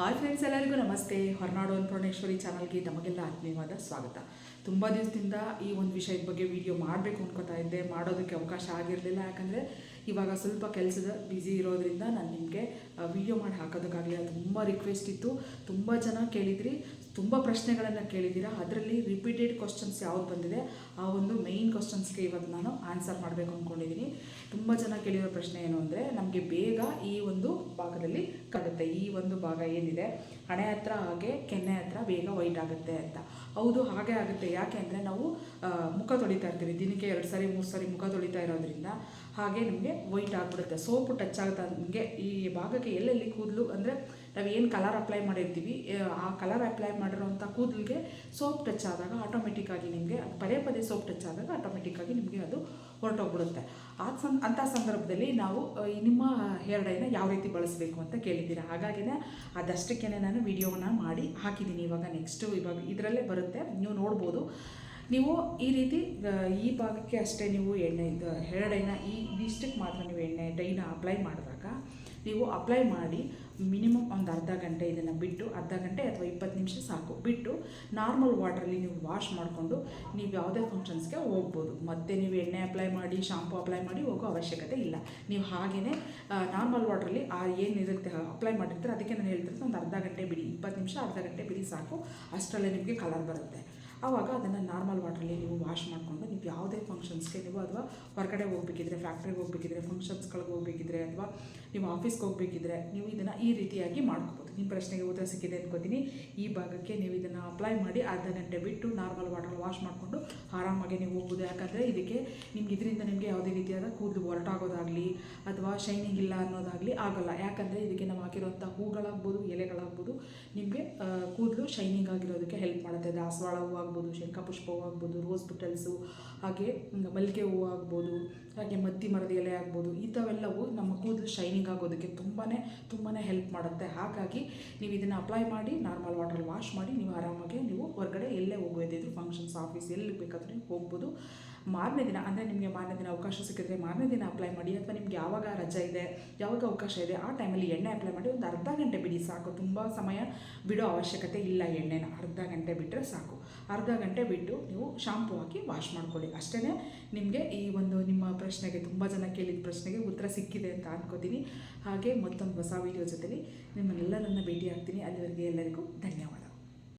Hi friends ಎಲ್ಲರಿಗೂ ನಮಸ್ತೆ. ಹೊರನಾಡು ಅನ್ನಪೂರ್ಣೇಶ್ವರಿ ಚಾನಲ್ಗೆ ನಮಗೆಲ್ಲ ಆತ್ಮೀಯವಾದ ಸ್ವಾಗತ. ತುಂಬ ದಿವಸದಿಂದ ಈ ಒಂದು ವಿಷಯದ ಬಗ್ಗೆ ವಿಡಿಯೋ ಮಾಡಬೇಕು ಅನ್ಕೋತಾ ಇದ್ದೆ. ಮಾಡೋದಕ್ಕೆ ಅವಕಾಶ ಆಗಿರಲಿಲ್ಲ. ಯಾಕಂದರೆ ಇವಾಗ ಸ್ವಲ್ಪ ಕೆಲಸದ ಬ್ಯುಸಿ ಇರೋದ್ರಿಂದ ನಾನು ನಿಮಗೆ ವಿಡಿಯೋ ಮಾಡಿ ಹಾಕೋದಕ್ಕಾಗಲಿ ತುಂಬ ರಿಕ್ವೆಸ್ಟ್ ಇತ್ತು. ತುಂಬ ಜನ ಕೇಳಿದ್ರಿ. ತುಂಬ ಪ್ರಶ್ನೆಗಳನ್ನು ಕೇಳಿದ್ದೀರಾ. ಅದರಲ್ಲಿ ರಿಪೀಟೆಡ್ ಕ್ವಶನ್ಸ್ ಯಾವ್ದು ಬಂದಿದೆ, ಆ ಒಂದು ಮೇಯ್ನ್ ಕ್ವಶನ್ಸ್ಗೆ ಇವತ್ತು ನಾನು ಆನ್ಸರ್ ಮಾಡಬೇಕು ಅಂದ್ಕೊಂಡಿದ್ದೀನಿ ತುಂಬ ಜನ ಕೇಳಿರೋ ಪ್ರಶ್ನೆ ಏನು ಅಂದರೆ, ನಮಗೆ ಬೇಗ ಈ ಒಂದು ಭಾಗದಲ್ಲಿ ಕಡುತ್ತೆ ಈ ಒಂದು ಭಾಗ ಏನಿದೆ? ಹಣೆ ಹತ್ರ ಹಾಗೆ ಕೆನ್ನೆ ಹತ್ರ ಬೇಗ ವೈಟ್ ಆಗುತ್ತೆ ಅಂತ. ಹೌದು, ಹಾಗೆ ಆಗುತ್ತೆ. ಯಾಕೆ ಅಂದರೆ ನಾವು ಮುಖ ತೊಳಿತಾ ಇರ್ತೀವಿ. ದಿನಕ್ಕೆ ಎರಡು ಸಾರಿ, ಮೂರು ಸಾರಿ ಮುಖ ತೊಳಿತಾ ಇರೋದ್ರಿಂದ ಹಾಗೆ ನಮಗೆ ವೈಟ್ ಆಗಿಬಿಡುತ್ತೆ. ಸೋಪು ಟಚ್ ಆಗುತ್ತೆ ನಮಗೆ ಈ ಭಾಗಕ್ಕೆ ಎಲ್ಲೆಲ್ಲಿ ಕೂದಲು ಅಂದರೆ ನಾವು ಏನು ಕಲರ್ ಅಪ್ಲೈ ಮಾಡಿರ್ತೀವಿ ಆ, ಕಲರ್ ಅಪ್ಲೈ ಮಾಡಿರೋಂಥ ಕೂದಲಿಗೆ ಸೋಪ್ ಟಚ್ ಆದಾಗ ಆಟೋಮೆಟಿಕ್ಕಾಗಿ ನಿಮಗೆ ಪದೇ ಪದೇ ಸೋಪ್ ಟಚ್ ಆದಾಗ ಆಟೋಮೆಟಿಕ್ಕಾಗಿ ನಿಮಗೆ ಅದು ಹೊರಟೋಗ್ಬಿಡುತ್ತೆ. ಆ ಸನ್ ಅಂಥ ಸಂದರ್ಭದಲ್ಲಿ ನಾವು ನಿಮ್ಮ ಹೇರ್ ಡೈನ ಯಾವ ರೀತಿ ಬಳಸಬೇಕು ಅಂತ ಕೇಳಿದ್ದೀರಾ? ಹಾಗಾಗಿನೇ ಅದಷ್ಟಕ್ಕೇ ನಾನು ವಿಡಿಯೋನ ಮಾಡಿ ಹಾಕಿದ್ದೀನಿ. ಇವಾಗ ನೆಕ್ಸ್ಟು ಇವಾಗ ಇದರಲ್ಲೇ ಬರುತ್ತೆ. ನೀವು ನೋಡ್ಬೋದು. ನೀವು ಈ ರೀತಿ ಈ ಭಾಗಕ್ಕೆ ಅಷ್ಟೇ ನೀವು ಎಣ್ಣೆ ಇದು ಹೇರ್ ಈ ಡಿಸ್ಟಿಕ್ ಮಾತ್ರ ನೀವು ಎಣ್ಣೆ, ಡೈನ ಅಪ್ಲೈ ಮಾಡಿದಾಗ, ನೀವು ಅಪ್ಲೈ ಮಾಡಿ ಮಿನಿಮಮ್ ಒಂದು ಅರ್ಧ ಗಂಟೆ ಇದನ್ನು ಬಿಟ್ಟು, ಅರ್ಧ ಗಂಟೆ ಅಥವಾ ಇಪ್ಪತ್ತು ನಿಮಿಷ ಸಾಕು. ಬಿಟ್ಟು ನಾರ್ಮಲ್ ವಾಟ್ರಲ್ಲಿ ನೀವು ವಾಶ್ ಮಾಡಿಕೊಂಡು ನೀವು ಯಾವುದೇ ಫಂಕ್ಷನ್ಸ್ಗೆ ಹೋಗ್ಬೋದು. ಮತ್ತೆ ನೀವು ಎಣ್ಣೆ ಅಪ್ಲೈ ಮಾಡಿ ಶಾಂಪು ಅಪ್ಲೈ ಮಾಡಿ ಹೋಗೋ ಅವಶ್ಯಕತೆ ಇಲ್ಲ. ನೀವು ಹಾಗೆಯೇ ನಾರ್ಮಲ್ ವಾಟ್ರಲ್ಲಿ ಆ ಏನಿರುತ್ತೆ ಅಪ್ಲೈ ಮಾಡಿರ್ತಾರೆ ಅದಕ್ಕೆ ನಾನು ಹೇಳ್ತಿರ್ತೀನಿ ಒಂದು ಅರ್ಧ ಗಂಟೆ ಬಿಡಿ, ಇಪ್ಪತ್ತು ನಿಮಿಷ ಅರ್ಧ ಗಂಟೆ ಬಿಡಿ ಸಾಕು. ಅಷ್ಟರಲ್ಲೇ ನಿಮಗೆ ಕಲರ್ ಬರುತ್ತೆ. ಆವಾಗ ಅದನ್ನು ನಾರ್ಮಲ್ ವಾಟ್ರಲ್ಲಿ ನೀವು ವಾಶ್ ಮಾಡಿಕೊಂಡು ನೀವು ಯಾವುದೇ ಫಂಕ್ಷನ್ಸ್ಗೆ ನೀವು ಅಥವಾ ಹೊರಗಡೆ ಹೋಗ್ಬೇಕಿದ್ರೆ ಫ್ಯಾಕ್ಟ್ರಿಗೆ ಹೋಗಬೇಕಿದ್ರೆ ಫಂಕ್ಷನ್ಸ್ಗಳಿಗೆ ಹೋಗ್ಬೇಕಿದ್ರೆ ಅಥವಾ ನೀವು ಆಫೀಸ್ಗೆ ಹೋಗ್ಬೇಕಿದ್ರೆ ನೀವು ಇದನ್ನು ಈ ರೀತಿಯಾಗಿ ಮಾಡ್ಕೋಬೋದು ನಿಮ್ಮ ಪ್ರಶ್ನೆಗೆ ಉತ್ತರ ಸಿಕ್ಕಿದೆ ಅನ್ಕೋತೀನಿ. ಈ ಭಾಗಕ್ಕೆ ನೀವು ಇದನ್ನು ಅಪ್ಲೈ ಮಾಡಿ ಅರ್ಧ ಗಂಟೆ ಬಿಟ್ಟು ನಾರ್ಮಲ್ ವಾಟರ್ ವಾಶ್ ಮಾಡಿಕೊಂಡು ಆರಾಮಾಗಿ ನೀವು ಹೋಗ್ಬೋದು. ಯಾಕಂದರೆ ಇದಕ್ಕೆ ನಿಮ್ಗೆ ಇದರಿಂದ ನಿಮಗೆ ಯಾವುದೇ ರೀತಿಯಾದ ಕೂದಲು ಹೊರಟಾಗೋದಾಗಲಿ ಅಥವಾ ಶೈನಿಂಗ್ ಇಲ್ಲ ಅನ್ನೋದಾಗಲಿ ಆಗೋಲ್ಲ. ಯಾಕಂದರೆ ಇದಕ್ಕೆ ನಾವು ಹಾಕಿರೋಂಥ ಹೂಗಳಾಗ್ಬೋದು, ಎಲೆಗಳಾಗ್ಬೋದು, ನಿಮಗೆ ಶೈನಿಂಗ್ ಆಗಿರೋದಕ್ಕೆ ಹೆಲ್ಪ್ ಮಾಡುತ್ತೆ. ದಾಸವಾಳ ಹೂವು ಆಗ್ಬೋದು ಶಂಖಪುಷ್ಪ ಹೂವು ಆಗ್ಬೋದು ರೋಸ್ ಬುಟಲ್ಸು ಹಾಗೆ ಮಲ್ಲಿಗೆ ಹೂವು ಆಗ್ಬೋದು, ಹಾಗೆ ಮತ್ತಿ ಮರದ ಎಲೆ ಆಗ್ಬೋದು. ಇಂಥವೆಲ್ಲವೂ ನಮ್ಮ ಕೂದಲು ಶೈನಿಂಗ್ ಆಗೋದಕ್ಕೆ ತುಂಬಾ ತುಂಬಾ ಹೆಲ್ಪ್ ಮಾಡುತ್ತೆ. ಹಾಗಾಗಿ ನೀವು ಇದನ್ನು ಅಪ್ಲೈ ಮಾಡಿ ನಾರ್ಮಲ್ ವಾಟ್ರಲ್ಲಿ ವಾಶ್ ಮಾಡಿ, ನೀವು ಆರಾಮಾಗಿ ನೀವು ಹೊರಗಡೆ ಎಲ್ಲೇ ಹೋಗೋದಿದ್ರು ಫಂಕ್ಷನ್ಸ್ ಆಫೀಸ್ ಎಲ್ಲಿ ಬೇಕಾದರೂ ಹೋಗ್ಬೋದು. ಮಾರನೇ ದಿನ, ಅಂದರೆ ನಿಮಗೆ ಮಾರನೇ ದಿನ ಅವಕಾಶ ಸಿಕ್ಕಿದ್ರೆ ಮಾರನೇ ದಿನ ಅಪ್ಲೈ ಮಾಡಿ, ಅಥವಾ ನಿಮ್ಗೆ ಯಾವಾಗ ರಜೆ ಇದೆ, ಯಾವಾಗ ಅವಕಾಶ ಇದೆ, ಆ ಟೈಮಲ್ಲಿ ಎಣ್ಣೆ ಅಪ್ಲೈ ಮಾಡಿ ಒಂದು ಅರ್ಧ ಗಂಟೆ ಬಿಡಿ ಸಾಕು. ತುಂಬ ಸಮಯ ಬಿಡೋ ಅವಶ್ಯಕತೆ ಇಲ್ಲ ಎಣ್ಣೆನ. ಅರ್ಧ ಗಂಟೆ ಬಿಟ್ಟರೆ ಸಾಕು. ಅರ್ಧ ಗಂಟೆ ಬಿಟ್ಟು ನೀವು ಶಾಂಪು ಹಾಕಿ ವಾಶ್ ಮಾಡ್ಕೊಳ್ಳಿ. ಅಷ್ಟೇ ನಿಮಗೆ ಈ ಒಂದು ನಿಮ್ಮ ಪ್ರಶ್ನೆಗೆ, ತುಂಬ ಜನ ಕೇಳಿದ ಪ್ರಶ್ನೆಗೆ ಉತ್ತರ ಸಿಕ್ಕಿದೆ ಅಂತ ಅನ್ಕೋತೀನಿ. ಹಾಗೆ ಮತ್ತೊಂದು ಹೊಸ ವಿಡಿಯೋ ಜೊತೆಲಿ ನಿಮ್ಮನ್ನೆಲ್ಲರನ್ನ ಭೇಟಿ ಆಗ್ತೀನಿ ಅಲ್ಲಿವರೆಗೆ ಎಲ್ಲರಿಗೂ ಧನ್ಯವಾದ.